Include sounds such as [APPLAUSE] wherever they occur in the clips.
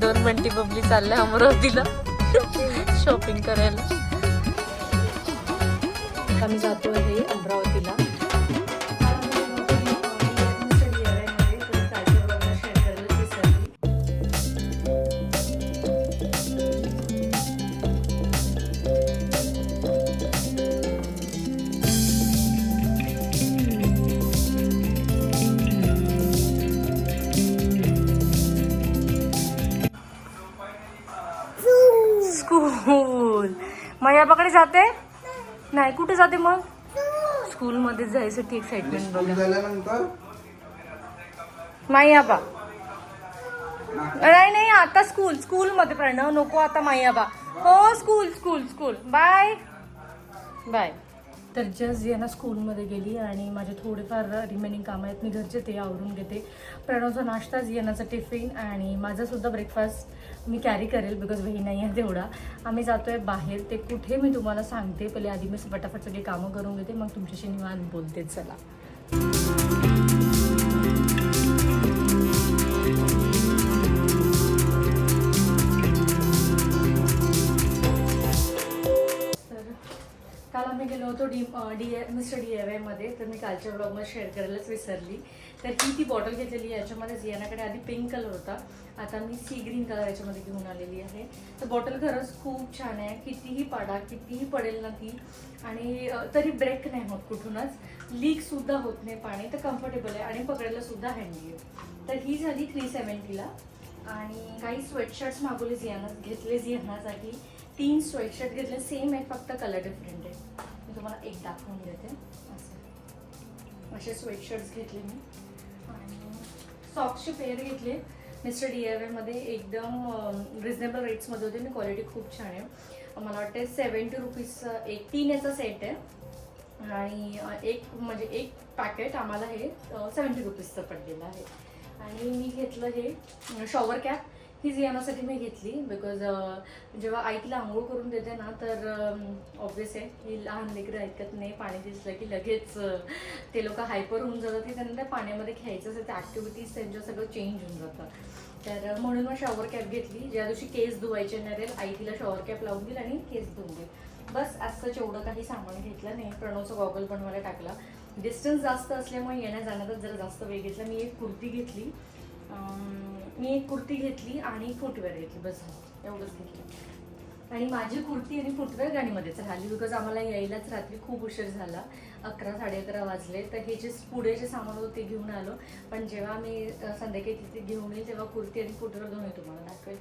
दोन बंटी बबली चालल्या अमरावतीला. शॉपिंग करायला. आम्ही जातो आहे अमरावतीला. मयाबाकडे जाते? नाही कुठे जाते मग? स्कूलमध्ये जायसाठी एक्साइटमेंट बघा. मायाबा नाही. नाही आता स्कूल स्कूल मध्ये प्रणव नको आता मायाबा हो school school school. Bye. Bye. तर जस्ट यांना स्कूलमध्ये गेली आणि माझे थोडेफार रिमेनिंग कामं आहेत मी घरचे ते आवरून घेते. प्रणवचा नाश्ता येण्याचा टिफिन आणि माझा सुद्धा ब्रेकफास्ट मी कॅरी करेल बिकॉज वेही नाही आहे तेवढा. आम्ही जातोय बाहेर. ते कुठे मी तुम्हाला सांगते. पहिले आधी मी फटाफट सगळी कामं करून घेते. मग तुमच्याशी निवांत बोलते. चला. तर काल आम्ही गेलो होतो डी डी मिस्टर डी एवमध्ये. तर मी कालच्या ब्लॉगमध्ये शेअर करायलाच विसरली. तर ही ती बॉटल घेतलेली याच्यामध्ये जियानाकडे आधी पिंक कलर होता. आता मी सी ग्रीन कलर याच्यामध्ये घेऊन आलेली आहे. तर बॉटल खरंच खूप छान आहे. कितीही पाडा कितीही पडेल ना ती. आणि तरी ब्रेक नाही होत कुठूनच. लीकसुद्धा होत नाही पाणी. तर कम्फर्टेबल आहे. आणि पकडायलासुद्धा हँडी आहे. तर ही झाली थ्री सेवन्टीला आणि काही स्वेटशर्ट्स मागवले जियाना घेतले जियानासाठी. तीन स्वेटशर्ट घेतले. सेम आहेत. फक्त कलर डिफरंट आहे. मी तुम्हाला एक दाखवून देते. असं. असे स्वेटशर्ट्स घेतले मी. सॉक्सचे पेअर घेतले. मिस्टर डी आय एमध्ये एकदम रिजनेबल रेट्समध्ये होते आणि क्वालिटी खूप छान आहे. मला वाटते सेवन्टी रुपीजचा एक तीन याचा सेट आहे. आणि एक म्हणजे एक पॅकेट आम्हाला हे सेवन्टी रुपीजचं पडलेलं आहे. आणि मी घेतलं हे शॉवर कॅप ही जियानासाठी मी घेतली बिकॉज जेव्हा आई आंघोळ करून देते ना तर ऑब्विस आहे ही लहान लेकरं ऐकत नाही पाणी दिसलं की लगेच ते लोक हायपर होऊन जातात. की त्यांना त्या पाण्यामध्ये खेळायचं असेल त्या ॲक्टिव्हिटीज त्यांच्या सगळं चेंज होऊन जातं. तर म्हणून मग शॉवर कॅप घेतली. ज्या दिवशी केस धुवायचे नरेल आई तिला शॉवर कॅप लावून देईल आणि केस धुवून देईल. बस असं एवढं काही सामान घेतलं नाही. प्रणवचा गॉगल बनवायला टाकला. डिस्टन्स जास्त असल्यामुळे येण्या जाण्यातच जरा जास्त वेळ घेतला. मी एक कुर्ती घेतली. मी एक कुर्ती घेतली आणि फुटवेअर घेतली बस एवढंच घेतलं. आणि माझी कुर्ती आणि फुटवेअर गाडीमध्येच राहिली बिकॉज आम्हाला यायलाच रात्री खूप उशीर झाला. अकरा साडे अकरा वाजले. तर हे जे पुढे जे सामान होतं ते घेऊन आलो. पण जेव्हा मी संध्याकाळी तिथे घेऊन येईल तेव्हा कुर्ती आणि फुटवेअर दोन्ही तुम्हाला दाखवेल.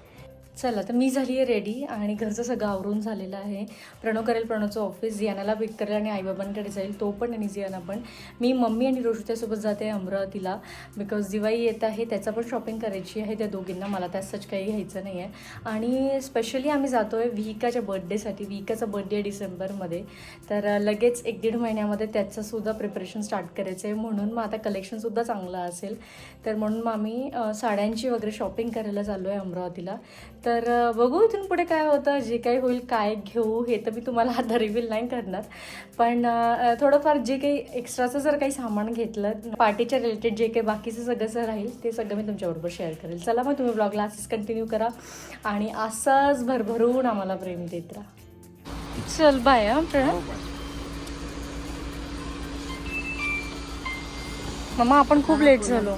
चला तर मी झाली आहे रेडी आणि घरचं सगळं आवरून झालेलं आहे. प्रणव करेल प्रणवचं ऑफिस जियानाला पिक करेल आणि आईबाबांकडे जाईल तो पण आणि जियाना पण. मी मम्मी आणि रोशुत्यासोबत जाते अमरावतीला बिकॉज दिवाळी येत आहे त्याचा पण शॉपिंग करायची आहे त्या दोघींना. मला त्यात सच काही घ्यायचं नाही आहे आणि स्पेशली आम्ही जातो आहे विहिकाच्या बड्डेसाठी विहिकाचा बड्डे आहे डिसेंबरमध्ये. तर लगेच एक दीड महिन्यामध्ये त्याचंसुद्धा प्रिपरेशन स्टार्ट करायचं आहे. म्हणून मग आता कलेक्शनसुद्धा चांगलं असेल. तर म्हणून मग आम्ही साड्यांची वगैरे शॉपिंग करायला चाललो आहे अमरावतीला. तर अ, बघू इथून पुढे काय होतं जे काही होईल काय घेऊ हे तर मी तुम्हाला आता रिव्हील नाही करणार. पण थोडंफार जे काही एक्स्ट्राचं जर काही सामान घेतलं पार्टीच्या रिलेटेड जे काही बाकीचं सगळं राहील ते सगळं मी तुमच्याबरोबर शेअर करेल. चला मग तुम्ही ब्लॉगला असंच कंटिन्यू करा आणि असंच भरभरून आम्हाला प्रेम देत राहा. चल बाय हा प्रणव. मम्मा आपण खूप लेट झालो.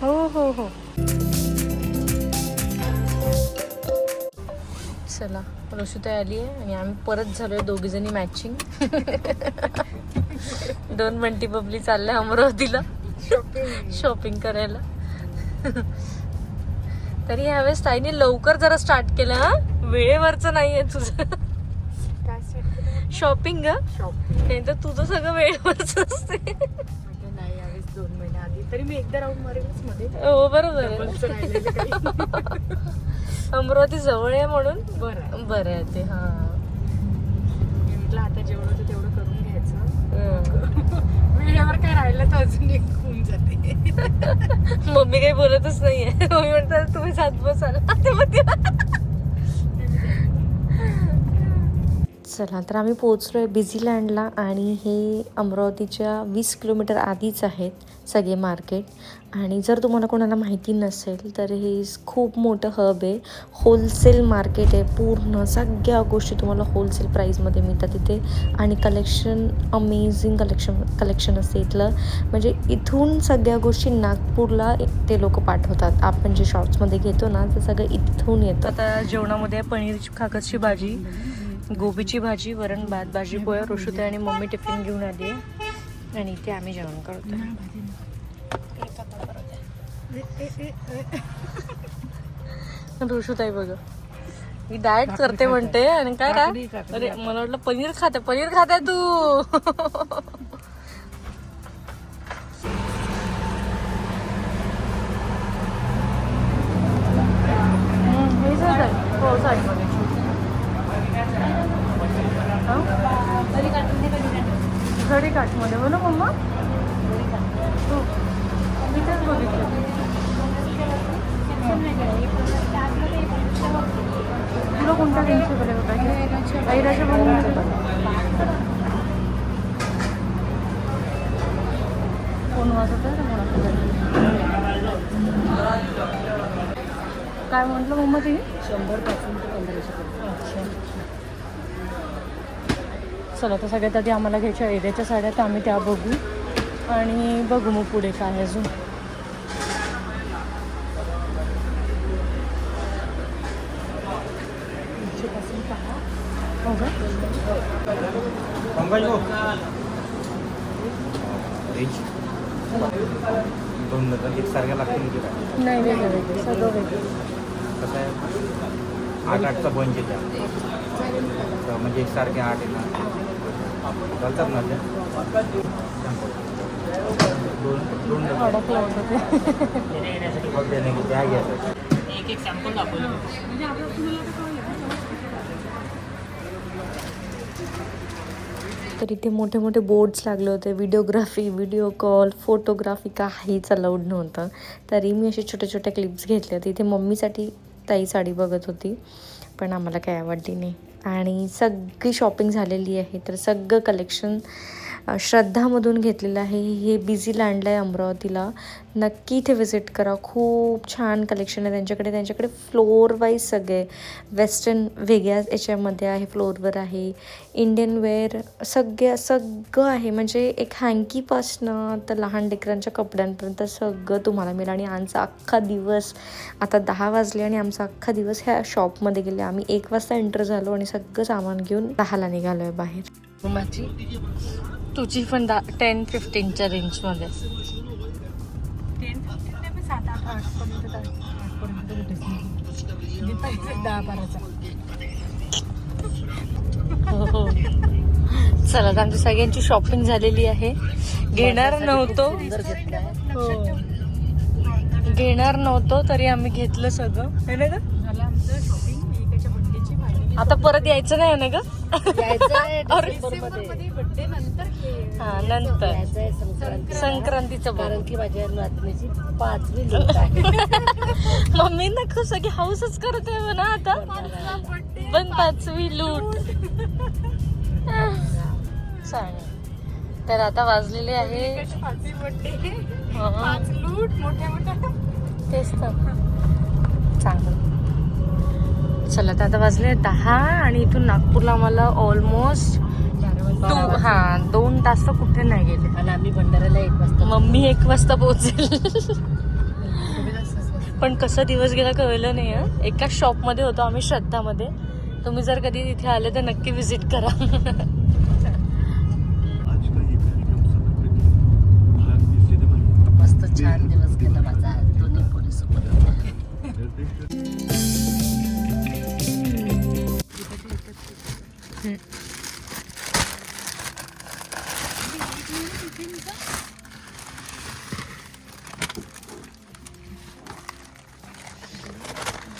हो हो हो. चला ऋषुता आली आहे आणि आम्ही परत झालोय दोघी जणी मॅचिंग दोन बंटी बबली चालल्या अमरावतीला. शॉपिंग करायला. तरी ह्यावेळेस ताईने लवकर जरा स्टार्ट केलं हा? वेळेवरचं नाहीये तुझं. शॉपिंग ग नाही तर तुझं सगळं वेळेवरच असते दोन महिने आधी. तरी मी एकदा राऊंड मारेलच मध्ये. हो बरोबर आहे. [LAUGHS] अमरावती जवळ आहे म्हणून? बरं आहे. बरं आहे ते हा. मी म्हटलं आता जेवढं होतं तेवढं करून घ्यायचं. हं. वेळेवर काय राहिलं तर अजून एक होऊन जाते. [LAUGHS] मम्मी काही बोलतच नाहीये. [LAUGHS] मम्मी म्हणतात तुम्ही सात बसाल चला तर आम्ही पोहोचलो आहे बिझीलँडला आणि हे अमरावतीच्या वीस किलोमीटर आधीच आहेत सगळे मार्केट. आणि जर तुम्हाला कोणाला माहिती नसेल तर हे खूप मोठं हब आहे. होलसेल मार्केट आहे पूर्ण सगळ्या गोष्टी तुम्हाला होलसेल प्राईजमध्ये मिळतात तिथे. आणि कलेक्शन अमेझिंग कलेक्शन कलेक्शन असते इथलं. म्हणजे इथून सगळ्या गोष्टी नागपूरला ते लोक पाठवतात. आपण जे शॉप्समध्ये घेतो ना ते सगळं इथून येतं. आता जेवणामध्ये पनीर खाकसची भाजी गोबीची भाजी वरण भात भाजी पोळ्या ऋषुते आणि मम्मी टिफिन घेऊन आली आहे. आणि इथे आम्ही जेवण करतो ऋषुताई [LAUGHS] बघ. मी डाएट करते म्हणते आणि काय काय? अरे मला वाटलं पनीर खाते पनीर खाते तू. [LAUGHS] घडी काठमध्ये हो ना मम्मा हो. मी तेच बघितलं तुला कोणता टेन्शनकडे होता ऐराच्या बघून फोन वाजत आहे ना काय म्हटलं मम्मा तिने शंभरपासून ते पंधराशे अच्छा चला तर सगळ्यात आधी आम्हाला घ्यायच्या एरियाच्या साड्या तर आम्ही त्या बघू. आणि बघू मग पुढे काय अजून. नाही वेगळं वेगळं सगळं वेगळं. कसं आहे? आठ आठचा बंच तर म्हणजे एकसारखे आठ ना. चालतात ना दोन दोन ते. बघ त्याने की त्या घ्यायचं तर इथे मोठे मोठे बोर्ड्स लागले होते. व्हिडिओग्राफी व्हिडिओ कॉल फोटोग्राफी काहीच अलाउड नव्हतं. तरी मी असे छोटे छोटे क्लिप्स घेतले होते. इथे मम्मीसाठी ताई साडी बघत होती. पण आम्हाला काही आवडली नाही. आणि सगळी शॉपिंग झालेली आहे तर सगळं कलेक्शन श्रद्धामधून घेतलेलं आहे. हे बिझी लँडला आहे अमरावतीला. नक्की इथे व्हिजिट करा. खूप छान कलेक्शन आहे त्यांच्याकडे. त्यांच्याकडे फ्लोअर वाईज सगळे वेस्टर्न वेगळ्या याच्यामध्ये आहे फ्लोअरवर आहे. इंडियन वेअर सगळ्या सगळं आहे. म्हणजे एक हँकीपासनं तर लहान लेकरांच्या कपड्यांपर्यंत सगळं तुम्हाला मिळेल. आणि आमचा अख्खा दिवस आता दहा वाजले आणि आमचा अख्खा दिवस ह्या शॉपमध्ये गेले. आम्ही एक वाजता एंटर झालो आणि सगळं सामान घेऊन दहाला निघालो आहे बाहेर. माझी तुझी पण दा टेन फिफ्टीनच्या रेंजमध्ये टेन फिफ्टीन नाही मी सात आठ आठपर्यंत आठपर्यंत कुठेच नाही दीपाली दहा बाराचा. हो चला आमची सगळ्यांची शॉपिंग झालेली आहे. घेणार नव्हतो. हो. घेणार नव्हतो तरी आम्ही घेतलं सगळं. है ना आता परत यायचं नाही है ना ग? [LAUGHS] नंतर नंतर. संक्रांत. संक्रांतीचं कारण की माझ्या नातनीची पाचवी [LAUGHS] मम्मी ना खूप सगळी हाऊसच करत आहे म्हणा आता. पण पाचवी लूट. [LAUGHS] सांग तर आता वाजलेले आहे. हा, तेच तर. चांगलं. चला तर आता वाजले दहा आणि इथून नागपूरला आम्हाला ऑलमोस्ट टू हा दोन तास तर कुठे नाही गेले. आणि आम्ही भंडाऱ्याला एक वाजता मम्मी एक वाजता पोहोचेल. [LAUGHS] पण कसं दिवस गेला कळलं नाही हं. एकाच शॉपमध्ये होतो आम्ही श्रद्धामध्ये. तुम्ही जर कधी तिथे आले तर नक्की विजिट करा. मस्त छान दिवस गेला माझा.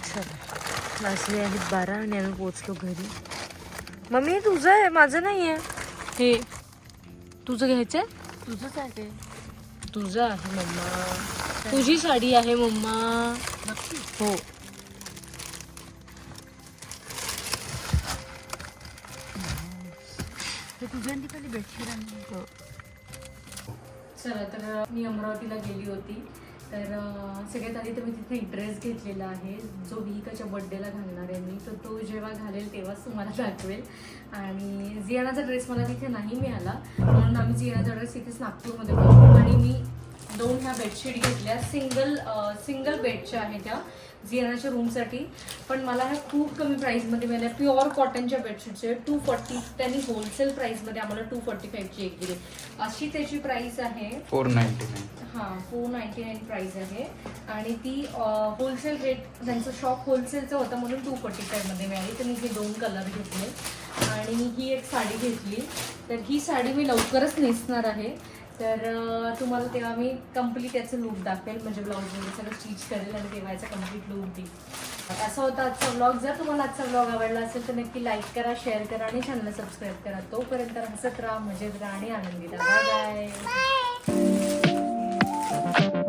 चला वाजले आहेत बारा आणि आम्ही पोचलो घरी मम्मी हे तुझं आहे माझं नाही आहे हे तुझं घ्यायचं आहे तुझंच आहे ते. तुझं आहे मम्मा. तुझी साडी आहे मम्मा. हो. तुझ्यांनी तुझ्या आणि आणि चला तर मी अमरावतीला गेली होती. तर सगळ्यात आधी तर मी तिथे एक ड्रेस घेतलेला आहे. जो विहिकाच्या बड्डेला घालणार आहे मी. तर तो जेव्हा घालेल तेव्हाच तुम्हाला [LAUGHS] दाखवेल. आणि जियानाचा ड्रेस मला तिथे नाही मिळाला. म्हणून आम्ही जियानाचा ड्रेस इथेच नागपूरमध्ये बघतो. आणि मी दोन ह्या बेडशीट घेतल्या. सिंगल सिंगल बेडच्या आहेत त्या जियानाच्या रूमसाठी पण मला ह्या खूप कमी प्राईसमध्ये मिळाल्या. प्युअर कॉटनच्या बेडशीटचे टू फॉर्टी त्यांनी होलसेल प्राईसमध्ये आम्हाला टू फॉर्टी फाईव्हची एक दिली. अशी त्याची प्राईस आहे. फोर नाईन्टी नाईन हां फोर नाईन्टी नाईन प्राईस आहे. आणि ती होलसेल रेट त्यांचं शॉप होलसेलचं होतं म्हणून टू फोर्टी फायमध्ये मिळाली. तर मी हे दोन कलर घेतले. आणि ही एक साडी घेतली. तर ही साडी मी लवकरच नेसणार आहे. तर तुम्हाला तेव्हा मी कंप्लीट याचं लुक दाखवेल. म्हणजे ब्लाऊज सगळं स्टिच करेल आणि तेव्हा याचा कंप्लीट लुक देईल असा होता आजचा ब्लॉग जर तुम्हाला आजचा ब्लॉग आवडला असेल तर नक्की लाईक करा शेअर करा आणि चॅनलला सबस्क्राईब करा. तोपर्यंत हसत राहा मजेत राहा आणि आनंदी राहा. बाय